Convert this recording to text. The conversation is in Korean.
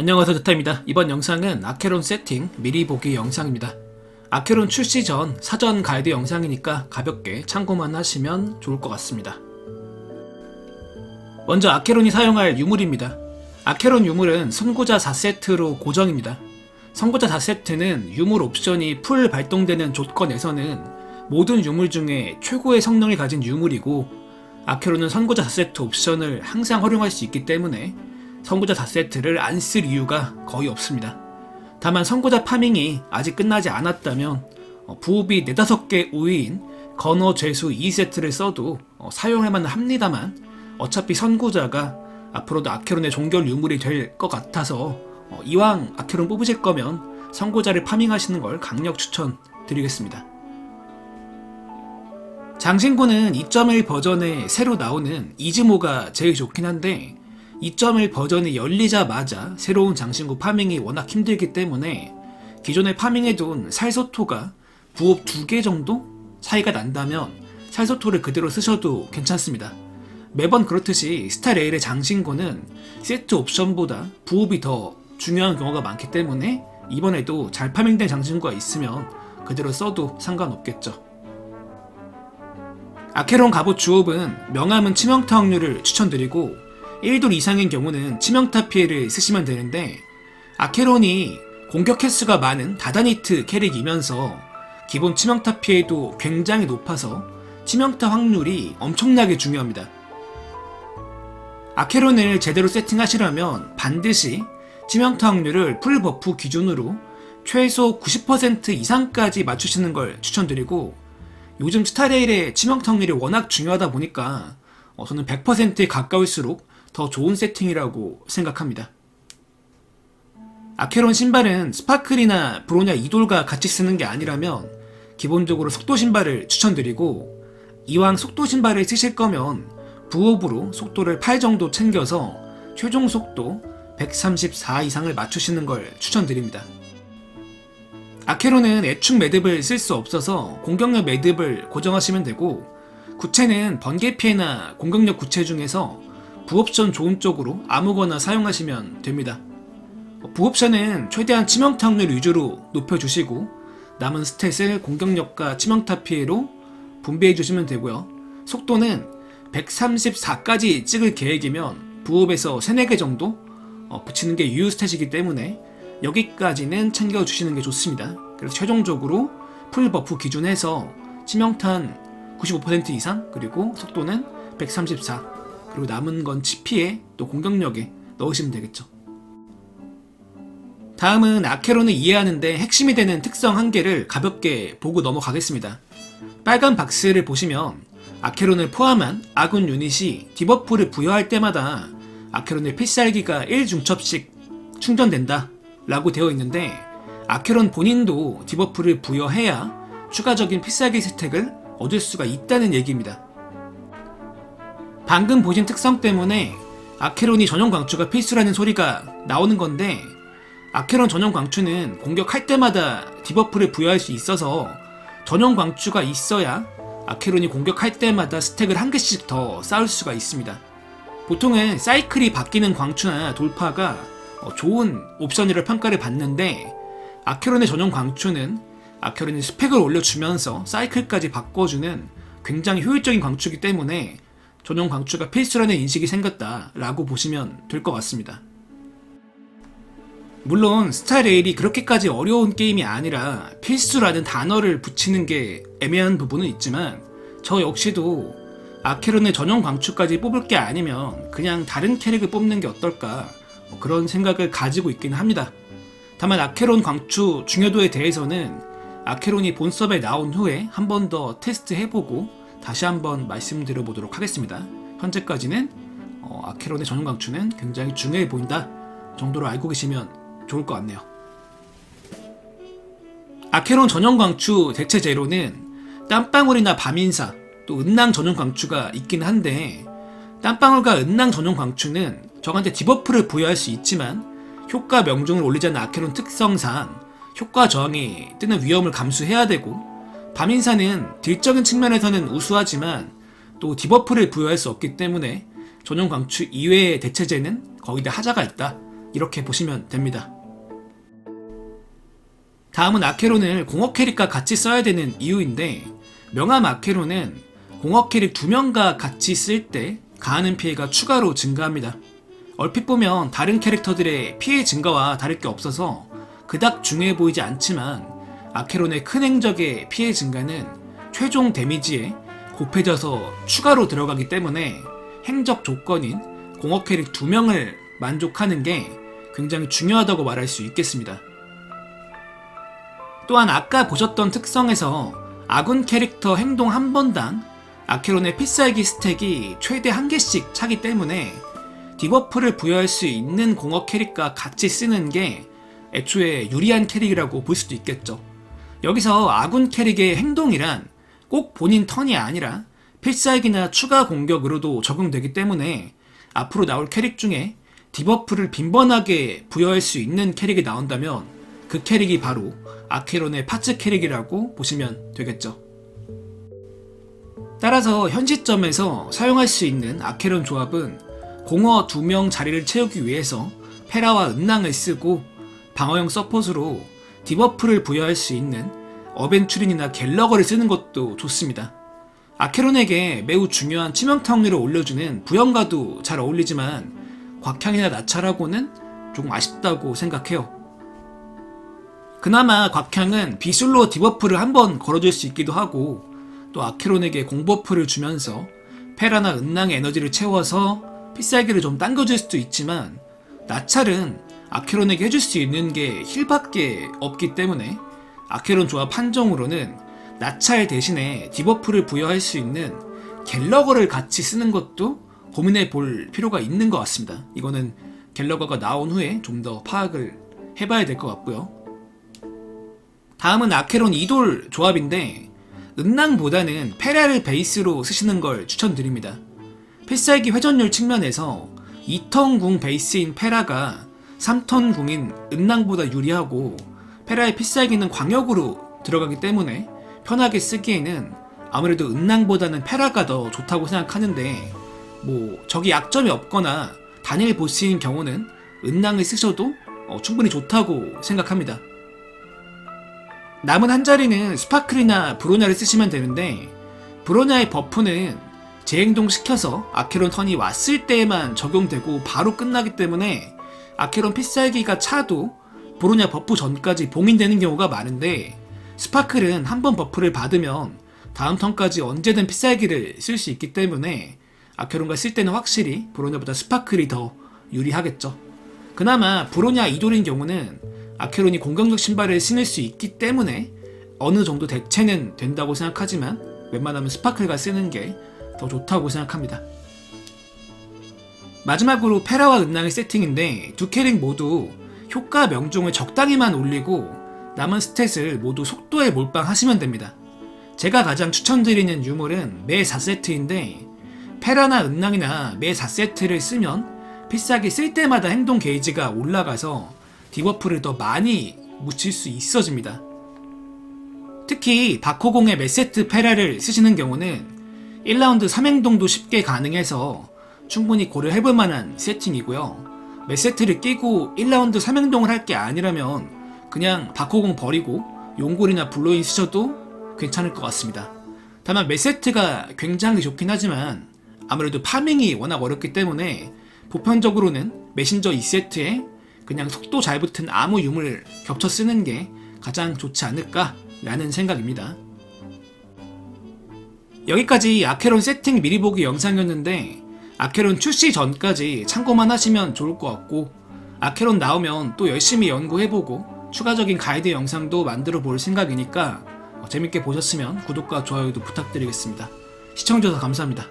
안녕하세요 드타입니다. 이번 영상은 아케론 세팅 미리 보기 영상입니다. 아케론 출시 전 사전 가이드 영상이니까 가볍게 참고만 하시면 좋을 것 같습니다. 먼저 아케론이 사용할 유물입니다. 아케론 유물은 선고자 4세트로 고정입니다. 선고자 4세트는 유물 옵션이 풀 발동되는 조건에서는 모든 유물 중에 최고의 성능을 가진 유물이고 아케론은 선고자 4세트 옵션을 항상 활용할 수 있기 때문에 선고자 4세트를 안 쓸 이유가 거의 없습니다. 다만 선고자 파밍이 아직 끝나지 않았다면 어, 부업이 4, 5개 우위인 건어 죄수 2세트를 써도 어, 사용할 만은 합니다만 어차피 선고자가 앞으로도 아케론의 종결 유물이 될 것 같아서 어, 이왕 아케론 뽑으실 거면 선고자를 파밍하시는 걸 강력 추천드리겠습니다. 장신구는 2.1 버전에 새로 나오는 이즈모가 제일 좋긴 한데 2.1 버전이 열리자마자 새로운 장신구 파밍이 워낙 힘들기 때문에 기존에 파밍해둔 살소토가 부업 2개 정도 차이가 난다면 살소토를 그대로 쓰셔도 괜찮습니다. 매번 그렇듯이 스타레일의 장신구는 세트 옵션보다 부업이 더 중요한 경우가 많기 때문에 이번에도 잘 파밍된 장신구가 있으면 그대로 써도 상관없겠죠. 아케론 갑옷 주업은 명함은 치명타 확률을 추천드리고 1돌 이상인 경우는 치명타 피해를 쓰시면 되는데 아케론이 공격 횟수가 많은 다다니트 캐릭이면서 기본 치명타 피해도 굉장히 높아서 치명타 확률이 엄청나게 중요합니다. 아케론을 제대로 세팅하시려면 반드시 치명타 확률을 풀 버프 기준으로 최소 90% 이상까지 맞추시는 걸 추천드리고 요즘 스타레일의 치명타 확률이 워낙 중요하다 보니까 어, 저는 100%에 가까울수록 더 좋은 세팅이라고 생각합니다. 아케론 신발은 스파클이나 브로냐 이돌과 같이 쓰는 게 아니라면 기본적으로 속도 신발을 추천드리고 이왕 속도 신발을 쓰실 거면 부업으로 속도를 8 정도 챙겨서 최종 속도 134 이상을 맞추시는 걸 추천드립니다. 아케론은 애축 매듭을 쓸 수 없어서 공격력 매듭을 고정하시면 되고 구체는 번개 피해나 공격력 구체 중에서 부옵션 좋은 쪽으로 아무거나 사용하시면 됩니다. 부옵션은 최대한 치명타 확률 위주로 높여주시고 남은 스탯을 공격력과 치명타 피해로 분배해 주시면 되고요. 속도는 134까지 찍을 계획이면 부업에서 3, 4개 정도 어, 붙이는 게 유효 스탯이기 때문에 여기까지는 챙겨주시는 게 좋습니다. 그래서 최종적으로 풀 버프 기준에서 치명탄 95% 이상 그리고 속도는 134 그리고 남은 건 치피에 또 공격력에 넣으시면 되겠죠. 다음은 아케론을 이해하는데 핵심이 되는 특성 한 개를 가볍게 보고 넘어가겠습니다. 빨간 박스를 보시면 아케론을 포함한 아군 유닛이 디버프를 부여할 때마다 아케론의 필살기가 1중첩씩 충전된다 라고 되어 있는데 아케론 본인도 디버프를 부여해야 추가적인 필살기 스택을 얻을 수가 있다는 얘기입니다. 방금 보신 특성 때문에 아케론이 전용 광추가 필수라는 소리가 나오는 건데 아케론 전용 광추는 공격할 때마다 디버프를 부여할 수 있어서 전용 광추가 있어야 아케론이 공격할 때마다 스택을 한 개씩 더 쌓을 수가 있습니다. 보통은 사이클이 바뀌는 광추나 돌파가 어, 좋은 옵션이라 평가를 받는데 아케론의 전용 광추는 아케론이 스펙을 올려주면서 사이클까지 바꿔주는 굉장히 효율적인 광추이기 때문에 전용 광추가 필수라는 인식이 생겼다라고 보시면 될 것 같습니다. 물론 스타레일이 그렇게까지 어려운 게임이 아니라 필수라는 단어를 붙이는 게 애매한 부분은 있지만 저 역시도 아케론의 전용 광추까지 뽑을 게 아니면 그냥 다른 캐릭을 뽑는 게 어떨까 뭐 그런 생각을 가지고 있긴 합니다. 다만 아케론 광추 중요도에 대해서는 아케론이 본 섭에 나온 후에 한 번 더 테스트 해보고 다시 한번 말씀드려 보도록 하겠습니다. 현재까지는 어, 아케론의 전용 광추는 굉장히 중요해 보인다 정도로 알고 계시면 좋을 것 같네요. 아케론 전용 광추 대체 재료는 땀방울이나 밤인사 또 은낭 전용 광추가 있긴 한데 땀방울과 은낭 전용 광추는 적한테 디버프를 부여할 수 있지만 효과 명중을 올리지 않는 아케론 특성상 효과 저항이 뜨는 위험을 감수해야 되고 밤인사는 딜적인 측면에서는 우수하지만 또 디버프를 부여할 수 없기 때문에 전용 광추 이외의 대체제는 거의 다 하자가 있다 이렇게 보시면 됩니다. 다음은 아케론을 공업 캐릭과 같이 써야 되는 이유인데 명함 아케론은 공업 캐릭 두 명과 같이 쓸 때 가하는 피해가 추가로 증가합니다. 얼핏 보면 다른 캐릭터들의 피해 증가와 다를 게 없어서 그닥 중요해 보이지 않지만 아케론의 큰 행적의 피해 증가는 최종 데미지에 곱해져서 추가로 들어가기 때문에 행적 조건인 공업 캐릭 두 명을 만족하는 게 굉장히 중요하다고 말할 수 있겠습니다. 또한 아까 보셨던 특성에서 아군 캐릭터 행동 한 번당 아케론의 필살기 스택이 최대 한 개씩 차기 때문에 디버프를 부여할 수 있는 공업 캐릭과 같이 쓰는 게 애초에 유리한 캐릭이라고 볼 수도 있겠죠. 여기서 아군 캐릭의 행동이란 꼭 본인 턴이 아니라 필살기나 추가 공격으로도 적용되기 때문에 앞으로 나올 캐릭 중에 디버프를 빈번하게 부여할 수 있는 캐릭이 나온다면 그 캐릭이 바로 아케론의 파츠 캐릭이라고 보시면 되겠죠. 따라서 현 시점에서 사용할 수 있는 아케론 조합은 공허 2명 자리를 채우기 위해서 페라와 은낭을 쓰고 방어형 서폿으로 디버프를 부여할 수 있는 어벤추린이나 갤러거를 쓰는 것도 좋습니다. 아케론에게 매우 중요한 치명타 확률을 올려주는 부연과도 잘 어울리지만 곽향이나 나찰하고는 조금 아쉽다고 생각해요. 그나마 곽향은 비술로 디버프를 한번 걸어줄 수 있기도 하고 또 아케론에게 공버프를 주면서 페라나 은낭의 에너지를 채워서 필살기를 좀 당겨줄 수도 있지만 나찰은 아케론에게 해줄 수 있는 게 힐밖에 없기 때문에 아케론 조합 판정으로는 나찰 대신에 디버프를 부여할 수 있는 갤러거를 같이 쓰는 것도 고민해 볼 필요가 있는 것 같습니다. 이거는 갤러거가 나온 후에 좀 더 파악을 해봐야 될 것 같고요. 다음은 아케론 이돌 조합인데 은낭보다는 페라를 베이스로 쓰시는 걸 추천드립니다. 필살기 회전율 측면에서 2턴 궁 베이스인 페라가 3턴 궁인 은낭보다 유리하고 페라의 필살기는 광역으로 들어가기 때문에 편하게 쓰기에는 아무래도 은낭보다는 페라가 더 좋다고 생각하는데 뭐 적이 약점이 없거나 단일 보스인 경우는 은낭을 쓰셔도 어, 충분히 좋다고 생각합니다. 남은 한 자리는 스파클이나 브로냐를 쓰시면 되는데 브로냐의 버프는 재행동 시켜서 아케론 턴이 왔을 때에만 적용되고 바로 끝나기 때문에 아케론 필살기가 차도 브로냐 버프 전까지 봉인되는 경우가 많은데 스파클은 한 번 버프를 받으면 다음 턴까지 언제든 필살기를 쓸 수 있기 때문에 아케론과 쓸 때는 확실히 브로냐보다 스파클이 더 유리하겠죠. 그나마 브로냐 이돌인 경우는 아케론이 공격력 신발을 신을 수 있기 때문에 어느 정도 대체는 된다고 생각하지만 웬만하면 스파클과 쓰는 게 더 좋다고 생각합니다. 마지막으로 페라와 은낭의 세팅인데 두 캐릭 모두 효과 명중을 적당히만 올리고 남은 스탯을 모두 속도에 몰빵하시면 됩니다. 제가 가장 추천드리는 유물은 매 4세트인데 페라나 은낭이나 매 4세트를 쓰면 필살기 쓸 때마다 행동 게이지가 올라가서 디버프를 더 많이 묻힐 수 있어집니다. 특히 바코공의 몇 세트 페라를 쓰시는 경우는 1라운드 3행동도 쉽게 가능해서 충분히 고려해볼 만한 세팅이고요. 몇 세트를 끼고 1라운드 3행동을 할 게 아니라면 그냥 바코공 버리고 용골이나 블로인 쓰셔도 괜찮을 것 같습니다. 다만 몇 세트가 굉장히 좋긴 하지만 아무래도 파밍이 워낙 어렵기 때문에 보편적으로는 메신저 2세트에 그냥 속도 잘 붙은 아무 유물 겹쳐 쓰는 게 가장 좋지 않을까라는 생각입니다. 여기까지 아케론 세팅 미리 보기 영상이었는데 아케론 출시 전까지 참고만 하시면 좋을 것 같고 아케론 나오면 또 열심히 연구해보고 추가적인 가이드 영상도 만들어 볼 생각이니까 재밌게 보셨으면 구독과 좋아요도 부탁드리겠습니다. 시청해주셔서 감사합니다.